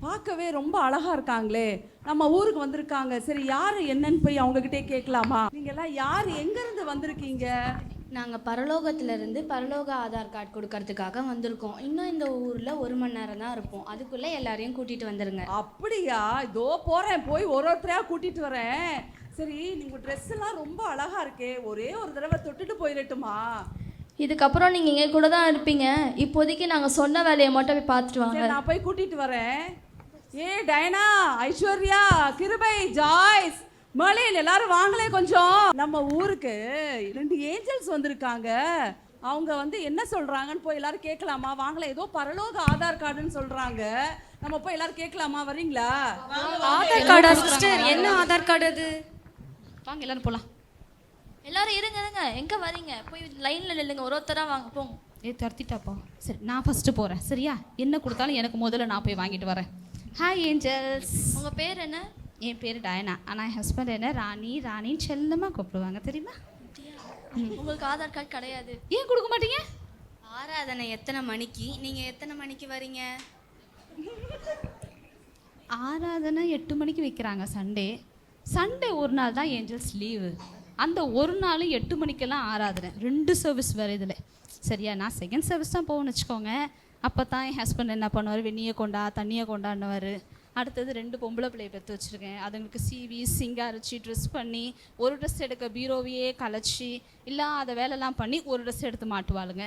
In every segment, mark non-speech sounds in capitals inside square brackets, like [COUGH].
பார்க்கவே ரொம்ப அழகா இருக்காங்களே. நம்ம ஊருக்கு வந்திருக்காங்க. சரி யாரு என்னன்னு போய் அவங்க கிட்டே கேட்கலாமா? நீங்க எல்லாம் யாரு? எங்க இருந்து வந்திருக்கீங்க? நாங்கள் பரலோகத்திலிருந்து பரலோக ஆதார் கார்டு கொடுக்கறதுக்காக வந்திருக்கோம். இன்னும் இந்த ஊரில் ஒரு மணி நேரம் தான் இருப்போம். அதுக்குள்ளே எல்லாரையும் கூட்டிகிட்டு வந்துடுங்க அப்படியா? இதோ போறேன். போய் ஒரு ஒருத்தரையா கூட்டிட்டு வரேன். சரி நீங்க ட்ரெஸ் எல்லாம் ரொம்ப அழகா இருக்கே. ஒரே ஒரு தடவை தொட்டுட்டு போயிடட்டுமா இதுக்கப்புறம் நீங்கள் இங்கே கூட தான் இருப்பீங்க. இப்போதைக்கு நாங்கள் சொன்ன வேலையை மட்டும் போய் பார்த்துட்டு வாங்க. நான் போய் கூட்டிட்டு வரேன். ஏ டயனா ஐஸ்வர்யா கிருபை ஜாய்ஸ் மலையில் எல்லாரும் வாங்களே கொஞ்சம். நம்ம ஊருக்கு ரெண்டு ஏஞ்சல்ஸ் வந்திருக்காங்க. அவங்க வந்து என்ன சொல்றாங்கன்னு போய் எல்லாரும் கேட்கலாமா? வாங்களே ஏதோ பரலோக ஆதார் கார்டுன்னு சொல்றாங்க. நம்ம போய் எல்லாரும் கேட்கலாமா? வரீங்களா? ஆதார் கார்டா சிஸ்டர்? என்ன ஆதார் கார்டு அது? வாங்க எல்லாரும் போகலாம் எல்லாரும் இருங்க இருங்க. எங்கே வரீங்க? போய் லைனில் நில்லுங்க. ஒரு ஒருத்தராக வாங்க போங்க. ஏ துரத்திட்டாப்பா. சரி நான் ஃபஸ்ட்டு போகிறேன் சரியா? என்ன கொடுத்தாலும் எனக்கு முதல்ல நான் போய் வாங்கிட்டு வரேன். ஹாய் ஏஞ்சல்ஸ் உங்கள் பேர் என்ன? என் பேர் டயனா. ஆனால் என் ஹஸ்பண்ட் என்ன? ராணி. ராணி செல்லமாக கூப்பிடுவாங்க தெரியுமா? உங்களுக்கு ஆதார் கார்டு கிடையாது. ஏன் கொடுக்க மாட்டீங்க? ஆராதனை எத்தனை மணிக்கு? நீங்கள் எத்தனை மணிக்கு வரீங்க? ஆராதனை எட்டு மணிக்கு வைக்கிறாங்க சண்டே சண்டே ஒரு நாள் தான் ஏஞ்சல்ஸ் லீவு அந்த ஒரு நாளும் எட்டு மணிக்கெல்லாம் ஆராதுறேன் ரெண்டு சர்வீஸ் வேறு இதில். சரியா? நான் செகண்ட் சர்வீஸ் தான் போகணும்னு வச்சுக்கோங்க. அப்போ தான் என் ஹஸ்பண்ட் என்ன பண்ணுவார்? வெந்நியை கொண்டா தண்ணியை கொண்டாடுவார் அடுத்தது ரெண்டு பொம்பளை பிள்ளைய பெற்று வச்சுருக்கேன். அதுங்களுக்கு சீவி சிங்காரிச்சு ட்ரெஸ் பண்ணி ஒரு ட்ரெஸ் எடுக்க பீரோவையே கலைச்சி இல்லாத வேலைலாம் பண்ணி ஒரு ட்ரெஸ் எடுத்து மாட்டுவாளுங்க.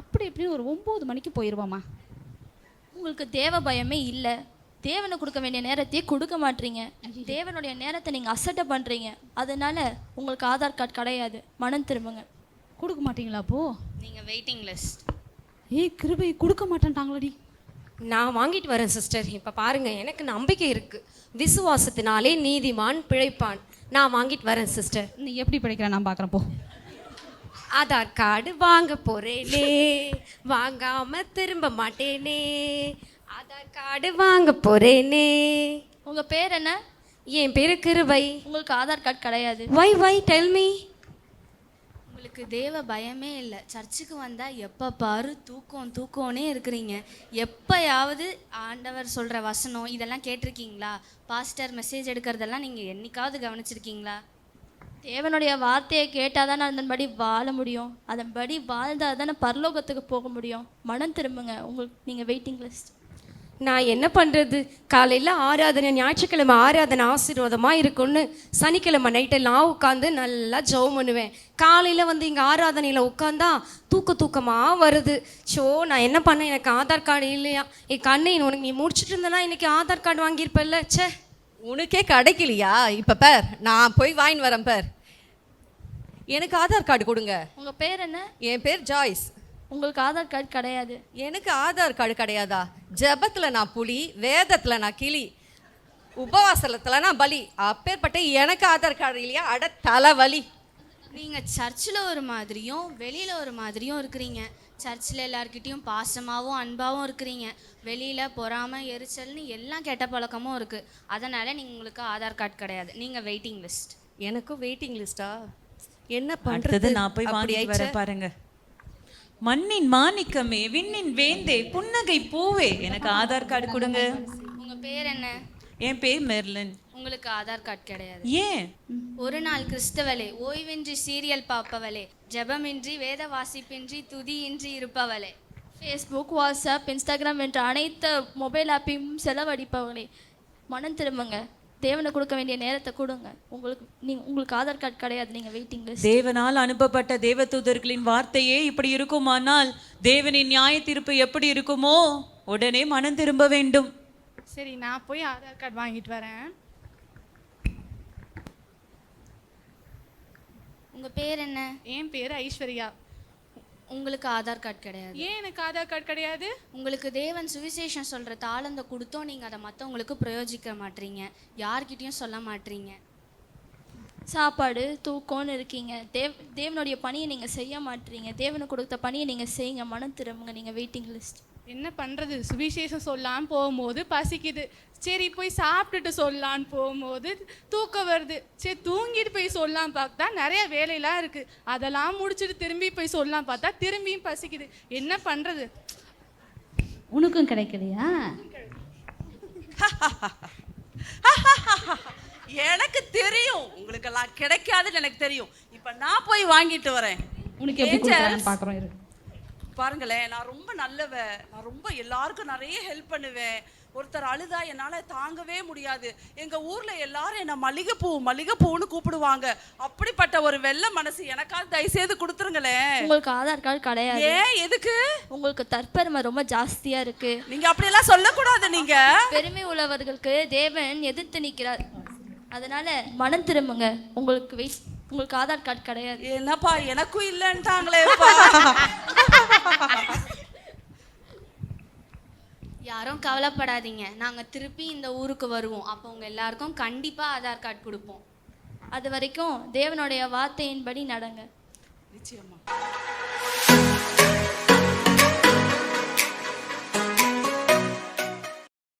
அப்படி இப்படின்னு ஒரு ஒம்பது மணிக்கு போயிடுவோம்மா உங்களுக்கு தேவ பயமே இல்லை. தேவனை கொடுக்க வேண்டிய நேரத்தையே கொடுக்க மாட்டீங்க. தேவனுடைய நேரத்தை நீங்கள் அசட்டை பண்ணுறீங்க அதனால உங்களுக்கு ஆதார் கார்டு கிடையாது. மனம் திரும்புங்க. கொடுக்க மாட்டீங்களா அப்போ? நீங்கள் வெயிட்டிங் லிஸ்ட் ஏய் கிருபை கொடுக்க மாட்டேன்ட்டாங்களடி. நான் வாங்கிட்டு வரேன் சிஸ்டர் இப்போ பாருங்க எனக்கு நம்பிக்கை இருக்கு. விசுவாசத்தினாலே நீதிமான் பிழைப்பான். நான் வாங்கிட்டு வரேன் சிஸ்டர் நீ எப்படி படிக்கிற நான் பார்க்குறேன் போ. ஆதார் கார்டு வாங்க போறேனே. வாங்காம திரும்ப மாட்டேனே. ஆதார் கார்டு வாங்க போறேனே. உங்கள் பேர் என்ன? என் பேரு கிருபை. உங்களுக்கு ஆதார் கார்டு கிடையாது. வை வை டெல் மீ உங்களுக்கு தேவ பயமே இல்லை. சர்ச்சுக்கு வந்தால் எப்போ பாரு தூக்கம் தூக்கம்னே இருக்கிறீங்க. எப்போயாவது ஆண்டவர் சொல்கிற வசனம் இதெல்லாம் கேட்டிருக்கீங்களா? பாஸ்டர் மெசேஜ் எடுக்கிறதெல்லாம் நீங்கள் என்னைக்காவது கவனிச்சிருக்கீங்களா? தேவனுடைய வார்த்தையை கேட்டால் தானே அதன்படி வாழ முடியும். அதன்படி வாழ்ந்தால் தானே பரலோகத்துக்கு போக முடியும். மனம் திரும்புங்க. உங்களுக்கு நீங்கள் வெயிட்டிங் லிஸ்ட் நான் என்ன பண்ணுறது காலையில் ஆராதனை ஞாயிற்றுக்கிழமை ஆராதனை ஆசீர்வாதமாக இருக்கும்னு சனிக்கிழமை நைட்டெல்லாம் உட்காந்து நல்லா ஜெபம் பண்ணுவேன். காலையில் வந்து இங்கே ஆராதனையில் உட்காந்தா தூக்க தூக்கமாக வருது. ஸோ நான் என்ன பண்ணேன்? எனக்கு ஆதார் கார்டு இல்லையா? என் கண்ணை உனக்கு நீ முடிச்சிட்டு இருந்தனா இன்னைக்கு ஆதார் கார்டு வாங்கியிருப்பல்ல? ச்சே. உனக்கே கிடைக்கலையா? இப்போ பேர் நான் போய் வாங்கின்னு வரேன் பேர். எனக்கு ஆதார் கார்டு கொடுங்க. உங்கள் பேர் என்ன? என் பேர் ஜாய்ஸ். உங்களுக்கு ஆதார் கார்டு கிடையாது. எனக்கு ஆதார் கார்டு கிடையாதா? ஜெபத்தில் நான் புலி வேதத்தில் நான் கிளி உபவாசலத்தில் நான் பலி. அப்பேற்பட்ட எனக்கு ஆதார் கார்டு இல்லையா? அட தலைவலி. நீங்கள் சர்ச்சில் ஒரு மாதிரியும் வெளியில் ஒரு மாதிரியும் இருக்கிறீங்க. சர்ச்சில் எல்லார்கிட்டயும் பாசமாகவும் அன்பாகவும் இருக்கிறீங்க. வெளியில் பொறாமை எரிச்சல்னு எல்லாம் கெட்ட பழக்கமும் இருக்குது அதனால் நீங்கள் உங்களுக்கு ஆதார் கார்டு கிடையாது. நீங்கள் வெயிட்டிங் லிஸ்ட் எனக்கும் வெயிட்டிங் லிஸ்டா என்ன பண்றது? நான் போய் அப்படி வாங்கிட்டு ஆயிடுச்சே. மண்ணின் மாணிக்கமே விண்ணின் வேந்தே புன்னகை பூவே. எனக்கு ஆதார் கார்டு கொடுங்க. உங்கள் பேர் என்ன? என் பேர் மெர்லின். உங்களுக்கு ஆதார் கார்டு கிடையாது. ஏன்? ஒரு நாள் கிறிஸ்தவளே ஓய்வின்றி சீரியல் பார்ப்பவளே ஜெபமின்றி வேத வாசிப்பின்றி துதியின்றி இருப்பவளே. ஃபேஸ்புக் வாட்ஸ்அப் இன்ஸ்டாகிராம் என்ற அனைத்து மொபைல் ஆப்பையும் செலவழிப்பவங்களே மனம் திரும்புங்க. தேவனை கொடுக்க வேண்டிய நேரத்தை கொடுங்க. உங்களுக்கு நீங்கள் உங்களுக்கு ஆதார் கார்டு கிடையாது நீங்கள் வெயிட்டிங் லிஸ்ட் தேவனால் அனுப்பப்பட்ட தேவதூதர்களின் வார்த்தையே இப்படி இருக்குமானால் தேவனின் நியாய தீர்ப்பு எப்படி இருக்குமோ உடனே மனம் திரும்ப வேண்டும். சரி நான் போய் ஆதார் கார்டு வாங்கிட்டு வரேன். உங்கள் பேர் என்ன? என் பேர் ஐஸ்வர்யா. உங்களுக்கு ஆதார் கார்டு கிடையாது. ஏன் எனக்கு ஆதார் கார்டு கிடையாது? உங்களுக்கு தேவன் சுவிசேஷம் சொல்கிற தாளந்த கொடுத்தோம் நீங்கள் அதை மற்றவங்களுக்கு பிரயோஜிக்க மாட்டீங்க. யார்கிட்டயும் சொல்ல மாட்டீங்க. சாப்பாடு தூக்கம்னு இருக்கீங்க. தேவ் தேவனுடைய பணியை நீங்கள் செய்ய மாட்டீங்க. தேவனுக்கு கொடுத்த பணியை நீங்கள் செய்யுங்க. மனம் திரும்புங்க. நீங்கள் வெயிட்டிங் லிஸ்ட் என்ன பண்ணுறது சுவிசேஷம் சொல்லலான்னு போகும்போது பசிக்குது. சரி போய் சாப்பிட்டுட்டு சொல்லலான்னு போகும்போது தூக்கம் வருது. சரி தூங்கிட்டு போய் சொல்லலாம் பார்த்தா நிறைய வேலையெல்லாம் இருக்குது அதெல்லாம் முடிச்சுட்டு திரும்பி போய் சொல்லலாம் பார்த்தா திரும்பியும் பசிக்குது. என்ன பண்ணுறது உனக்கும் கிடைக்கலையா? [LAUGHS] [LAUGHS] எனக்கு தெரியும். உங்களுக்கெல்லாம் கிடைக்காதுன்னு எனக்கு தெரியும். இப்ப நான் போய் வாங்கிட்டு வரேன். உனக்கு எப்படி கொடுக்குறான்னு பார்க்குறோம் பாருங்களேன் நான் ரொம்ப நல்லவ நான் ரொம்ப எல்லாருக்கும் நிறைய ஹெல்ப் பண்ணுவேன். ஒருத்தர் அழுதா என்னால தாங்கவே முடியாது. எங்க ஊர்ல எல்லாரும் என்ன மல்லிகைப்பூ மல்லிகைப்பூன்னு கூப்பிடுவாங்க. அப்படிப்பட்ட ஒரு வெள்ளை மனசு எனக்காவது தயவு செய்து கொடுத்துருங்களேன். உங்களுக்கு ஆதார் கார்டு கிடையாது. ஏன் எதுக்கு? உங்களுக்கு தற்பெருமை ரொம்ப ஜாஸ்தியா இருக்கு. நீங்க அப்படியெல்லாம் சொல்லக்கூடாது நீங்க. பெருமை உள்ளவர்களுக்கு தேவன் எதிர்த்து நிற்கிறார். அதனால மனம் திரும்புங்க. உங்களுக்கு வெயிட் உங்களுக்கு ஆதார் கார்டு கிடையாது. என்னப்பா எனக்கும் இல்லைன்ட்டாங்களேப்பா யாரும் கவலைப்படாதீங்க. நாங்கள் திருப்பி இந்த ஊருக்கு வருவோம். அப்போ உங்கள் எல்லாருக்கும் கண்டிப்பாக ஆதார் கார்டு கொடுப்போம். அது வரைக்கும் தேவனுடைய வார்த்தையின்படி நடங்க. நிச்சயமா.